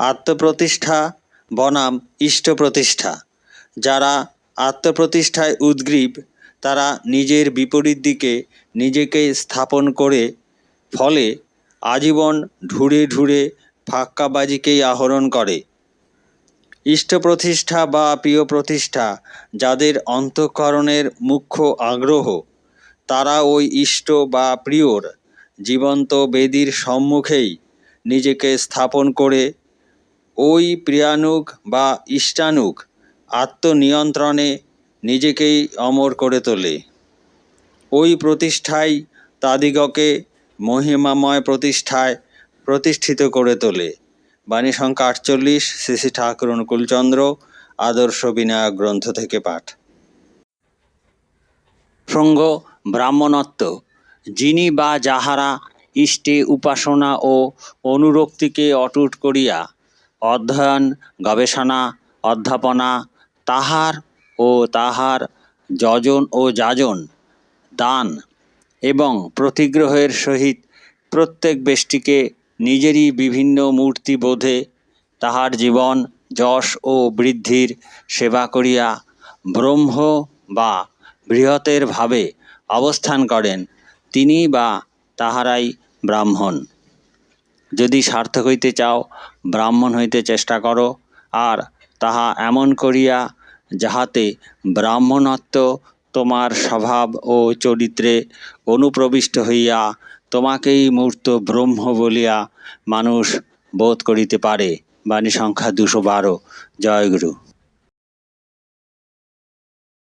আত্মপ্রতিষ্ঠা, বনাম ইষ্ট প্রতিষ্ঠা যারা আত্মপ্রতিষ্ঠায় উদ্গ্রীব, তারা নিজের বিপরীত দিকে নিজেকে স্থাপন করে, ফলে আজীবন ঢুরে ঢুরে ফাক্কাবাজিকেই আহরণ করে। ইষ্ট প্রতিষ্ঠা বা প্রিয় প্রতিষ্ঠা যাদের অন্তঃকরণের মুখ্য আগ্রহ, তারা ওই ইষ্ট বা প্রিয়র জীবন্ত বেদির সম্মুখেই নিজেকে স্থাপন করে ওই প্রিয়ানুগ বা ইষ্টানুগ আত্মনিয়ন্ত্রণে নিজেকেই অমর করে তোলে। ওই প্রতিষ্ঠাই তাদিগকে মহিমাময় প্রতিষ্ঠায় প্রতিষ্ঠিত করে তোলে। বাণী সংখ্যা আটচল্লিশ, শ্রী ঠাকুর অনুকূলচন্দ্র, আদর্শ বিনায়ক গ্রন্থ থেকে পাঠ। প্রসঙ্গ ব্রাহ্মণত্ব। যিনি বা যাহারা ইষ্টে উপাসনা ও অনুরক্তিকে অটুট করিয়া অধ্যয়ন, গবেষণা, অধ্যাপনা, তাহার ও তাহার যজন ও যাজন, দান এবং প্রতিগ্রহের সহিত প্রত্যেক ব্যষ্টিকে নিজেরই বিভিন্ন মূর্তি বোধে তাহার জীবন, যশ ও বৃদ্ধির সেবা করিয়া ব্রহ্ম বা বৃহতের ভাবে অবস্থান করেন তিনি বা তাহারাই ব্রাহ্মণ। যদি সার্থক হইতে চাও, ব্রাহ্মণ হইতে চেষ্টা করো। আর তাহা এমন করিয়া যাহাতে ব্রাহ্মণত্ব তোমার স্বভাব ও চরিত্রে অনুপ্রবিষ্ট হইয়া তোমাকেই মূর্ত ব্রহ্ম বলিয়া মানুষ বোধ করিতে পারে। বাণী সংখ্যা দুশো বারো। জয়গুরু